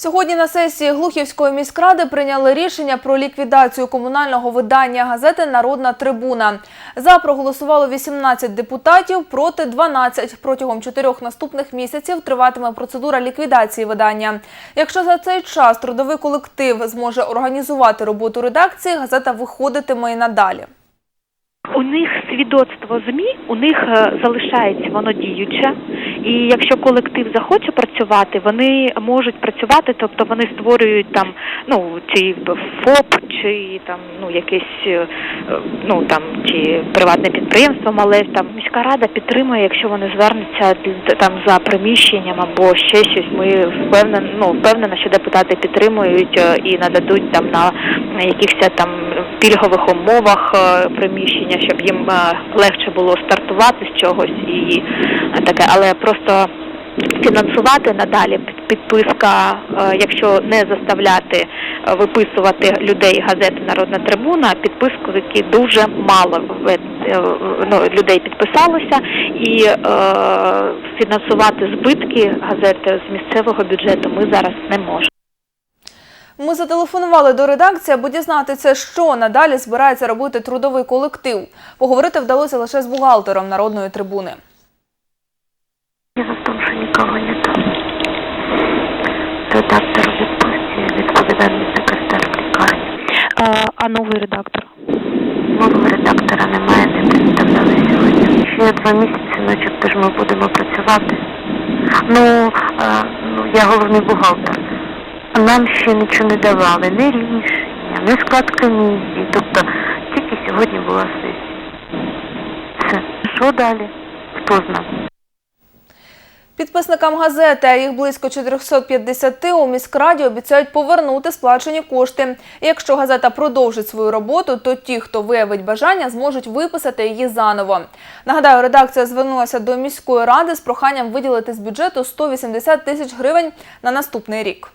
Сьогодні на сесії Глухівської міськради прийняли рішення про ліквідацію комунального видання газети Народна трибуна. За проголосувало 18 депутатів, проти 12. Протягом чотирьох наступних місяців триватиме процедура ліквідації видання. Якщо за цей час трудовий колектив зможе організувати роботу редакції, газета виходитиме і надалі. У них свідоцтво ЗМІ, у них е, залишається воно діюче, і якщо колектив захоче працювати, вони можуть працювати, тобто вони створюють там ну чи ФОП, чи там ну якесь е, ну там чи приватне підприємство, мале там міська рада підтримує, якщо вони звернуться там за приміщенням або ще щось. Ми впевнені, ну впевнена, що депутати підтримують е, і нададуть там на якихось там пільгових умовах е, приміщення, щоб їм легше було стартувати з чогось і таке, але просто фінансувати надалі підписка, е, якщо не заставляти е, виписувати людей газети Народна трибуна, підписки дуже мало е, ну, людей підписалося, і е, фінансувати збитки газети з місцевого бюджету ми зараз не можемо. Ми зателефонували до редакції, аби дізнатися, що надалі збирається робити трудовий колектив. Поговорити вдалося лише з бухгалтером народної трибуни. Никого нету. Редактор відпустці відповідальність костер в лікарні. А, а новий редактор? Нового редактора немає, не представляли сьогодні. Ще два місяці, начебто ж ми будемо працювати. Ну, е, ну я головний бухгалтер. Нам ще нічого не давали, ні рішення, ні склад комісії. Тобто тільки сьогодні була сесія. Все. Що далі? Хто знає? Підписникам газети, а їх близько 450, у міськраді обіцяють повернути сплачені кошти. Якщо газета продовжить свою роботу, то ті, хто виявить бажання, зможуть виписати її заново. Нагадаю, редакція звернулася до міської ради з проханням виділити з бюджету 180 тисяч гривень на наступний рік.